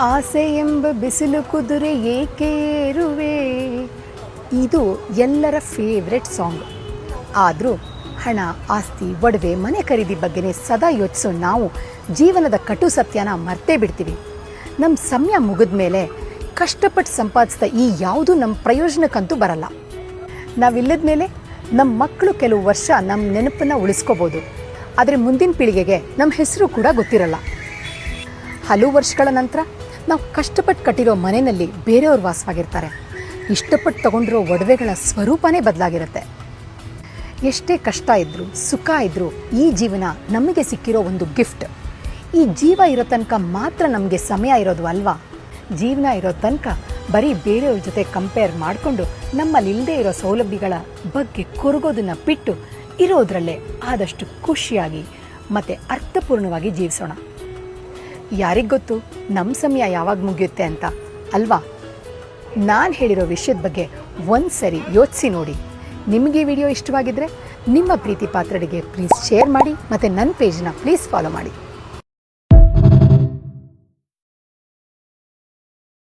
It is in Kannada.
ಆಸೆ ಎಂಬ ಬಿಸಿಲು ಕುದುರೆ ಏಕೇರುವೆ ಇದು ಎಲ್ಲರ ಫೇವ್ರೆಟ್ ಸಾಂಗ್ ಆದರೂ ಹಣ, ಆಸ್ತಿ, ಒಡವೆ, ಮನೆ ಖರೀದಿ ಬಗ್ಗೆನೇ ಸದಾ ಯೋಚಿಸೋ ನಾವು ಜೀವನದ ಕಟು ಸತ್ಯನ ಮರ್ತೇ ಬಿಡ್ತೀವಿ. ನಮ್ಮ ಸಮಯ ಮುಗಿದ ಮೇಲೆ ಕಷ್ಟಪಟ್ಟು ಸಂಪಾದಿಸಿದ ಈ ಯಾವುದೂ ನಮ್ಮ ಪ್ರಯೋಜನಕ್ಕಂತೂ ಬರಲ್ಲ. ನಾವಿಲ್ಲದ ಮೇಲೆ ನಮ್ಮ ಮಕ್ಕಳು ಕೆಲವು ವರ್ಷ ನಮ್ಮ ನೆನಪನ್ನು ಉಳಿಸ್ಕೋಬೋದು. ಆದರೆ ಮುಂದಿನ ಪೀಳಿಗೆಗೆ ನಮ್ಮ ಹೆಸರು ಕೂಡ ಗೊತ್ತಿರಲ್ಲ. ಹಲವು ವರ್ಷಗಳ ನಂತರ ನಾವು ಕಷ್ಟಪಟ್ಟು ಕಟ್ಟಿರೋ ಮನೆಯಲ್ಲಿ ಬೇರೆಯವ್ರು ವಾಸವಾಗಿರ್ತಾರೆ. ಇಷ್ಟಪಟ್ಟು ತಗೊಂಡಿರೋ ಒಡವೆಗಳ ಸ್ವರೂಪನೇ ಬದಲಾಗಿರುತ್ತೆ. ಎಷ್ಟೇ ಕಷ್ಟ ಇದ್ದರೂ ಸುಖ ಇದ್ದರೂ ಈ ಜೀವನ ನಮಗೆ ಸಿಕ್ಕಿರೋ ಒಂದು ಗಿಫ್ಟ್. ಈ ಜೀವ ಇರೋ ತನಕ ಮಾತ್ರ ನಮಗೆ ಸಮಯ ಇರೋದು ಅಲ್ವಾ? ಜೀವನ ಇರೋ ತನಕ ಬರೀ ಬೇರೆಯವ್ರ ಜೊತೆ ಕಂಪೇರ್ ಮಾಡಿಕೊಂಡು ನಮ್ಮಲ್ಲಿ ಇಲ್ಲದೆ ಇರೋ ಸೌಲಭ್ಯಗಳ ಬಗ್ಗೆ ಕೊರಗೋದನ್ನು ಬಿಟ್ಟು ಇರೋದ್ರಲ್ಲೇ ಆದಷ್ಟು ಖುಷಿಯಾಗಿ ಮತ್ತು ಅರ್ಥಪೂರ್ಣವಾಗಿ ಜೀವಿಸೋಣ. ಯಾರಿಗ್ ಗೊತ್ತು? ನಮ್ಮ ಸಮಯ ಯಾವಾಗ ಮುಗಿಯುತ್ತೆ ಅಂತ. ಅಲ್ವಾ? ನಾನು ಹೇಳಿರೋ ವಿಷಯದ ಬಗ್ಗೆ ಒಂದು ಸರಿ ಯೋಚಿಸಿ ನೋಡಿ. ನಿಮಗೆ ವಿಡಿಯೋ ಇಷ್ಟವಾಗಿದ್ದರೆ ನಿಮ್ಮ ಪ್ರೀತಿ ಪಾತ್ರರಿಗೆ ಪ್ಲೀಸ್ ಶೇರ್ ಮಾಡಿ ಮತ್ತು ನನ್ನ ಪೇಜ್ನ ಪ್ಲೀಸ್ ಫಾಲೋ ಮಾಡಿ.